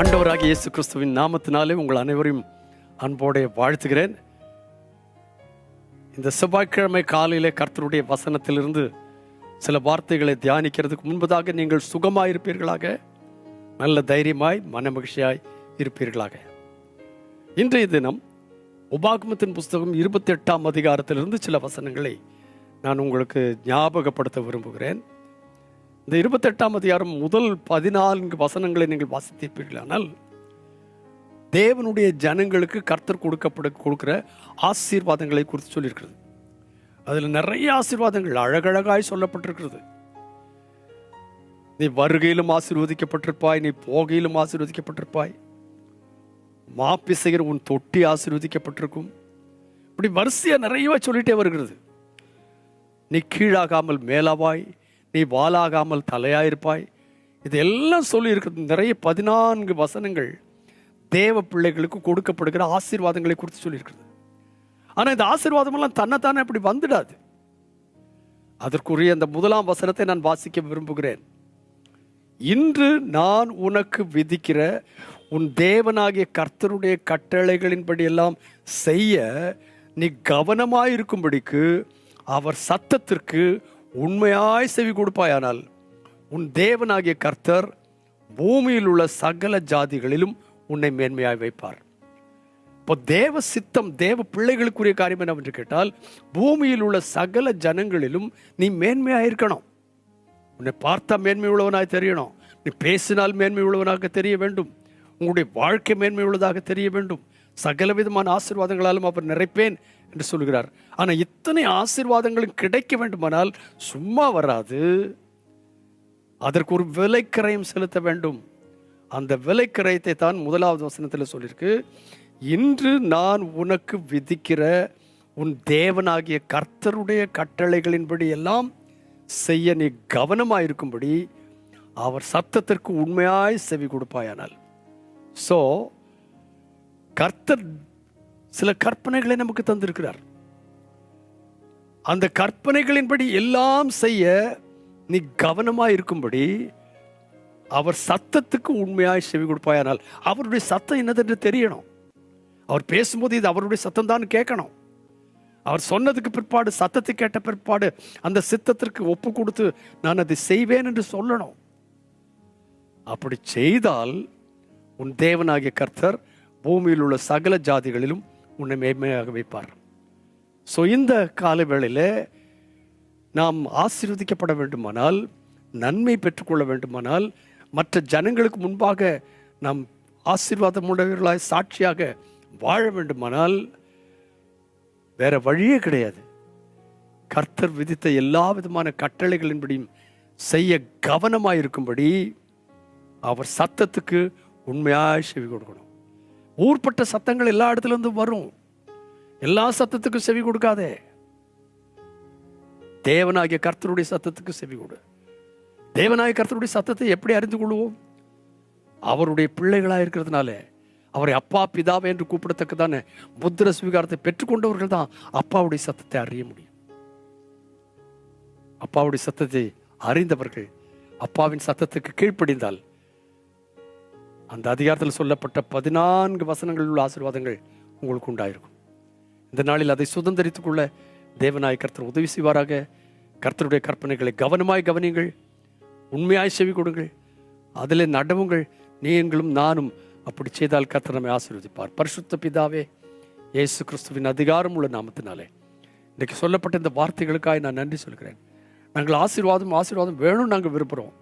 ஆண்டவராகிய இயேசு கிறிஸ்துவின் நாமத்தினாலே உங்கள் அனைவரையும் அன்போടെ வாழ்த்துகிறேன். இந்த செவ்வாய்க்கிழமை காலையிலே கர்த்தருடைய வசனத்திலிருந்து சில வார்த்தைகளை தியானிக்கிறதுக்கு முன்பதாக நீங்கள் சுகமாக இருப்பீர்களாக. நல்ல தைரியமாய் மனமகிழ்ச்சியாய் இருப்பீர்களாக. இன்றைய தினம் உபாகமத்தின் புஸ்தகம் இருபத்தி எட்டாம் அதிகாரத்திலிருந்து சில வசனங்களை நான் உங்களுக்கு ஞாபகப்படுத்த விரும்புகிறேன். இந்த இருபத்தெட்டாம் அதிகாரம் முதல் பதினான்கு வசனங்களை நீங்கள் வாசித்திருப்பீர்களானால் தேவனுடைய ஜனங்களுக்கு கர்த்தர் கொடுக்கப்பட கொடுக்கிற ஆசீர்வாதங்களை குறித்து சொல்லியிருக்கிறது. அதில் நிறைய ஆசீர்வாதங்கள் அழகழகாய் சொல்லப்பட்டிருக்கிறது. நீ வருகையிலும் ஆசீர்வதிக்கப்பட்டிருப்பாய் நீ போகையிலும் ஆசீர்வதிக்கப்பட்டிருப்பாய். மாப்பிசைகிற உன் தொட்டி ஆசீர்வதிக்கப்பட்டிருக்கும். இப்படி வரிசையா நிறைய சொல்லிட்டே வருகிறது. நீ கீழாகாமல் மேலாவாய் நீ வாலாகாமல் தலையாயிருப்பாய். இதெல்லாம் சொல்லி இருக்கிறது நிறைய பதினான்கு வசனங்கள் தேவ பிள்ளைகளுக்கு கொடுக்கப்படுகிற ஆசீர்வாதங்களை குறித்து சொல்லியிருக்கிறது. ஆனால் இந்த ஆசீர்வாதமெல்லாம் தன்னைத்தானே அப்படி வந்துடாது. அதற்குரிய அந்த முதலாம் வசனத்தை நான் வாசிக்க விரும்புகிறேன். இன்று நான் உனக்கு விதிக்கிற உன் தேவனாகிய கர்த்தருடைய கட்டளைகளின்படி எல்லாம் செய்ய நீ கவனமாயிருக்கும்படிக்கு அவர் சத்தத்திற்கு உண்மையாய் செவி கொடுப்பாயானால் உன் தேவனாகிய கர்த்தர் பூமியில் உள்ள சகல ஜாதிகளிலும் உன்னை மேன்மையாய் வைப்பார். இப்போ தேவ சித்தம் தேவ பிள்ளைகளுக்குரிய காரியம் என்னவென்று கேட்டால் பூமியில் உள்ள சகல ஜனங்களிலும் நீ மேன்மையாக இருக்கணும். உன்னை பார்த்தா மேன்மை உள்ளவனாய் தெரியணும். நீ பேசினால் மேன்மை உள்ளவனாக தெரிய வேண்டும். உங்களுடைய வாழ்க்கை மேன்மை உள்ளதாக தெரிய வேண்டும். சகல விதமான ஆசீர்வாதங்களாலும் அவர் நிறைப்பேன். என்று சொல்கிறார். ஆனால் இத்தனை ஆசீர்வாதங்களும் கிடைக்க வேண்டுமானால் சும்மா வராது. அதற்கு ஒரு விலைக்கரையும் செலுத்த வேண்டும். அந்த விலைக்கரையத்தை தான் முதலாவது வசனத்தில் சொல்லியிருக்கு. இன்று நான் உனக்கு விதிக்கிற உன் தேவனாகிய கர்த்தருடைய கட்டளைகளின்படி எல்லாம் செய்ய நீ கவனமாயிருக்கும்படி அவர் சத்தத்திற்கு உண்மையாய் செவி கொடுப்பாயானால். ஸோ கர்த்தர் சில கற்பனைகளை நமக்கு தந்திருக்கிறார். அந்த கற்பனைகளின்படி எல்லாம் செய்ய நீ கவனமாக இருக்கும்படி அவர் சத்தத்துக்கு உண்மையாய் செவி கொடுப்பாயானால் அவருடைய சத்தம் என்னதென்று தெரியணும். அவர் பேசும்போது இது அவருடைய சத்தம் தான் கேட்கணும். அவர் சொன்னதுக்கு பிற்பாடு சத்தத்தை கேட்ட பிற்பாடு அந்த சித்தத்திற்கு ஒப்பு கொடுத்து நான் அதை செய்வேன் என்று சொல்லணும். அப்படி செய்தால் உன் தேவனாகிய கர்த்தர் பூமியில் உள்ள சகல ஜாதிகளிலும் உன்னை மேன்மையாக வைப்பார். ஸோ இந்த கால வேளையில் நாம் ஆசீர்வதிக்கப்பட வேண்டுமானால் நன்மை பெற்றுக்கொள்ள வேண்டுமானால் மற்ற ஜனங்களுக்கு முன்பாக நாம் ஆசீர்வாதம் உடையவர்களாய் சாட்சியாக வாழ வேண்டுமானால் வேற வழியே கிடையாது. கர்த்தர் விதித்த எல்லா விதமான கட்டளைகளின்படியும் செய்ய கவனமாக இருக்கும்படி அவர் சத்தத்துக்கு உண்மையாக செவி கொடுக்கணும். ஊர்பட்ட சத்தங்கள் எல்லா இடத்துலருந்து வரும். எல்லா சத்தத்துக்கும் செவி கொடுக்காதே. தேவனாகிய கர்த்தருடைய சத்தத்துக்கு செவி கொடு. தேவனாகிய கர்த்தருடைய சத்தத்தை எப்படி அறிந்து கொள்வோம்? அவருடைய பிள்ளைகளாக இருக்கிறதுனால. அவரை அப்பா பிதாவை என்று கூப்பிடத்தக்கதான புத்திர சுவீகாரத்தை பெற்றுக்கொண்டவர்கள் தான் அப்பாவுடைய சத்தத்தை அறிய முடியும். அப்பாவுடைய சத்தத்தை அறிந்தவர்கள் அப்பாவின் சத்தத்துக்கு கீழ்ப்படிந்தால் அந்த அதிகாரத்தில் சொல்லப்பட்ட பதினான்கு வசனங்களில் உள்ள ஆசீர்வாதங்கள் உங்களுக்கு உண்டாயிருக்கும். இந்த நாளில் அதை சுதந்திரித்துக் கொள்ள கர்த்தர் உதவி செய்வாராக. கர்த்தருடைய கற்பனைகளை கவனமாய் கவனியுங்கள். உண்மையாய் செவி கொடுங்கள். அதில் நடவுங்கள். நீங்களும் நானும் அப்படி செய்தால் கர்த்தர் நம்மை ஆசீர்வதிப்பார். பரிசுத்த பிதாவே இயேசு கிறிஸ்துவின் அதிகாரம் உள்ள நாமத்தினாலே. இன்றைக்கு சொல்லப்பட்ட இந்த வார்த்தைகளுக்காக நான் நன்றி சொல்கிறேன். நாங்கள் ஆசீர்வாதம் ஆசீர்வாதம் வேணும்னு நாங்கள் விரும்புகிறோம்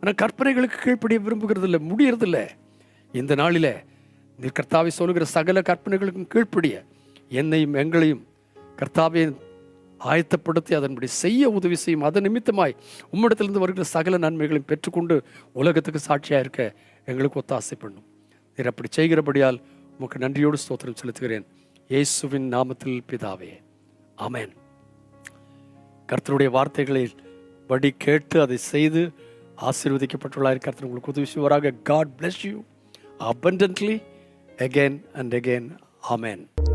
ஆனால் கற்பனைகளுக்கு கீழ்ப்படிய விரும்புகிறது இல்லை முடியறதில்லை. இந்த நாளில் நீ கர்த்தாவை சொல்லுகிற சகல கற்பனைகளுக்கும் கீழ்ப்படிய என்னையும் எங்களையும் கர்த்தாவை ஆயத்தப்படுத்தி அதன்படி செய்ய உதவி செய்யும் அதன் நிமித்தமாய் உம்மிடத்திலிருந்து வருகிற சகல நன்மைகளையும் பெற்றுக்கொண்டு உலகத்துக்கு சாட்சியாக இருக்க எங்களுக்கு ஒத்தாசை பண்ணும். நீர் அப்படி செய்கிறபடியால் உமக்கு நன்றியோடு ஸ்தோத்திரம் செலுத்துகிறேன். இயேசுவின் நாமத்தில் பிதாவே. அமேன் கர்த்தருடைய வார்த்தைகளை படி கேட்டு அதை செய்து ஆசீர்வதிக்கப்பட்டுள்ளார். கர்த்தர் உங்களுக்கு உதவி செய்வாராக. God bless you abundantly again and again. Amen